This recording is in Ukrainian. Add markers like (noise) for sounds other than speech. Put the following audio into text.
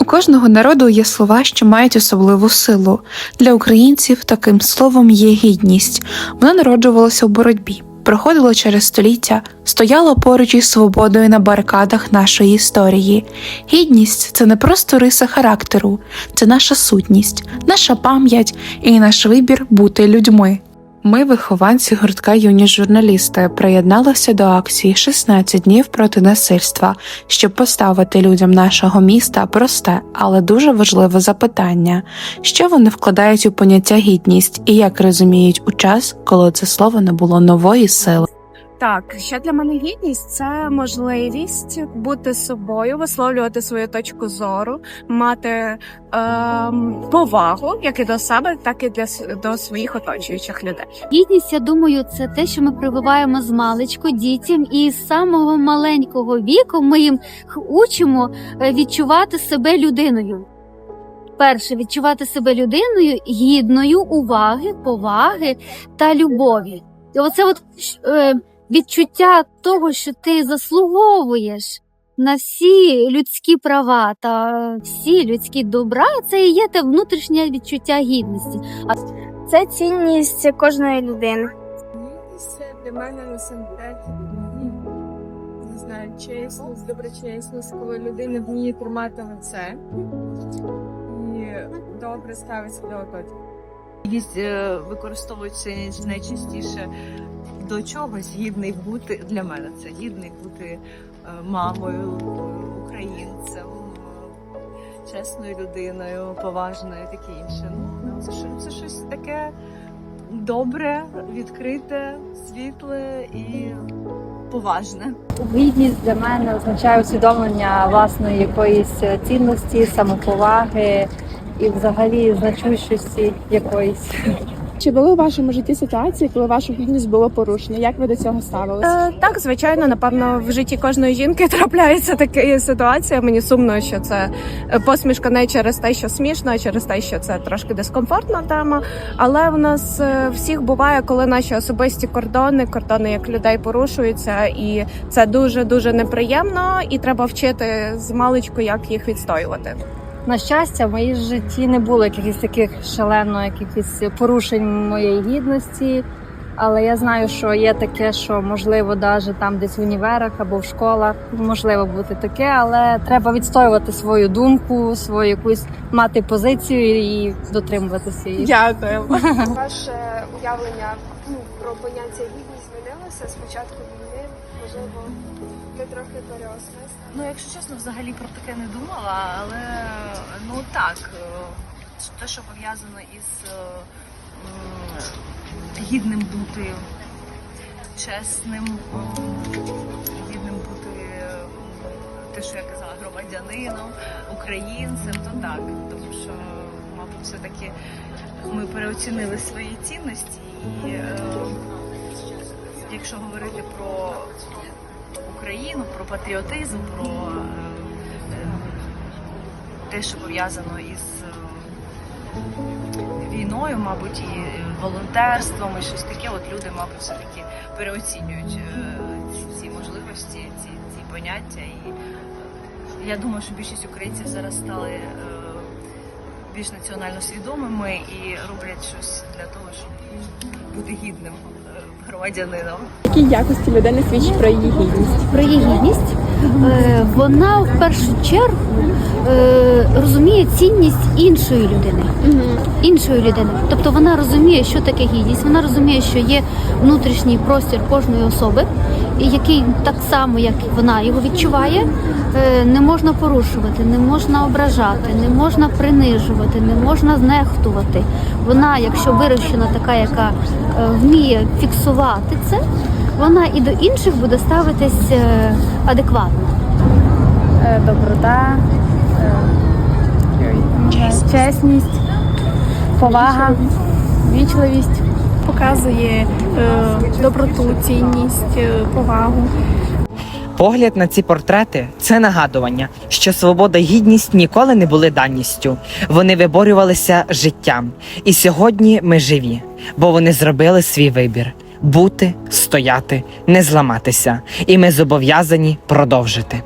У кожного народу є слова, що мають особливу силу. Для українців таким словом є гідність. Вона народжувалася у боротьбі, проходила через століття, стояла поруч із свободою на барикадах нашої історії. Гідність це не просто риса характеру, це наша сутність, наша пам'ять і наш вибір бути людьми. Ми, вихованці гуртка юні журналісти, приєдналися до акції «16 днів проти насильства, щоб поставити людям нашого міста просте, але дуже важливе запитання: що вони вкладають у поняття гідність і як розуміють у час, коли це слово набуло нової сили. Так, що для мене гідність це можливість бути собою, висловлювати свою точку зору, мати ем, повагу як і до себе, так і для до своїх оточуючих людей. Гідність, я думаю, це те, що ми прививаємо з маличку дітям, і з самого маленького віку ми їм учимо е, відчувати себе людиною. Перше, відчувати себе людиною гідною уваги, поваги та любові. І оце от е, відчуття того, що ти заслуговуєш на всі людські права та всі людські добра, це і є те внутрішнє відчуття гідності. Це цінність кожної людини. Це для мене насамперед м, не знаю, чесність, доброчесність, коли людина вміє тримати лице і добре ставиться до оточення. Е, використовується найчастіше до чогось гідний бути для мене. Це гідний бути е, мамою, українцем, чесною людиною, поважною, таке інше. Ну це щось таке добре, відкрите, світле і поважне. Гідність для мене означає усвідомлення власної якоїсь цінності, самоповаги і взагалі значущості якоїсь. Чи були у вашому житті ситуації, коли ваша гідність було порушено? Як ви до цього ставилися? Е, так, звичайно, напевно, в житті кожної жінки (laughs) трапляється така ситуація. Мені сумно, що це е, посмішка не через те, що смішно, а через те, що це трошки дискомфортна тема. Але в нас е, всіх буває, коли наші особисті кордони, кордони як людей порушуються, і це дуже дуже неприємно, і треба вчити з маличку, як їх відстоювати. На щастя, в моїй житті не було якихось таких шалено якихось порушень моєї гідності. Але я знаю, що є таке, що можливо, навіть там десь в універах або в школах можливо бути таке, але треба відстоювати свою думку, свою якусь мати позицію і дотримуватися її. Дякую. (laughs) Ваше уявлення ну, про поняття гідність змінилося з початку війни, можливо, ви трохи переосмислили. Ну, якщо чесно, взагалі про таке не думала, але ну так, е, те, що пов'язано із е, гідним бути чесним, гідним бути те, що я казала, громадянином, українцем, то так. Тому що, мабуть, все-таки ми переоцінили свої цінності і е, якщо говорити про Україну, про патріотизм, про е, те, що пов'язано із е, війною, мабуть, і волонтерством, і щось таке. От люди, мабуть, все-таки переоцінюють е, ці, можливості, ці, ці поняття. І я думаю, що більшість українців зараз стали більш національно свідомими і роблять щось для того, щоб бути гідним громадянином. Які якості людини свідчать про її гідність? про її гідність, е, вона в першу чергу е, розуміє цінність іншої людини. Іншої людини. Тобто вона розуміє, що таке гідність, вона розуміє, що є внутрішній простір кожної особи, і який так само, як і вона його відчуває, не можна порушувати, не можна ображати, не можна принижувати, не можна знехтувати. Вона, якщо вирощена така, яка е, вміє фіксувати це, вона і до інших буде ставитись е, адекватно. Е, Доброта, е, чесність, повага, вічливість. Показує е, доброту, цінність, е, повагу. Погляд на ці портрети це нагадування, що свобода і гідність ніколи не були даністю. Вони виборювалися життям. І сьогодні ми живі, бо вони зробили свій вибір бути, стояти, не зламатися. І ми зобов'язані продовжити.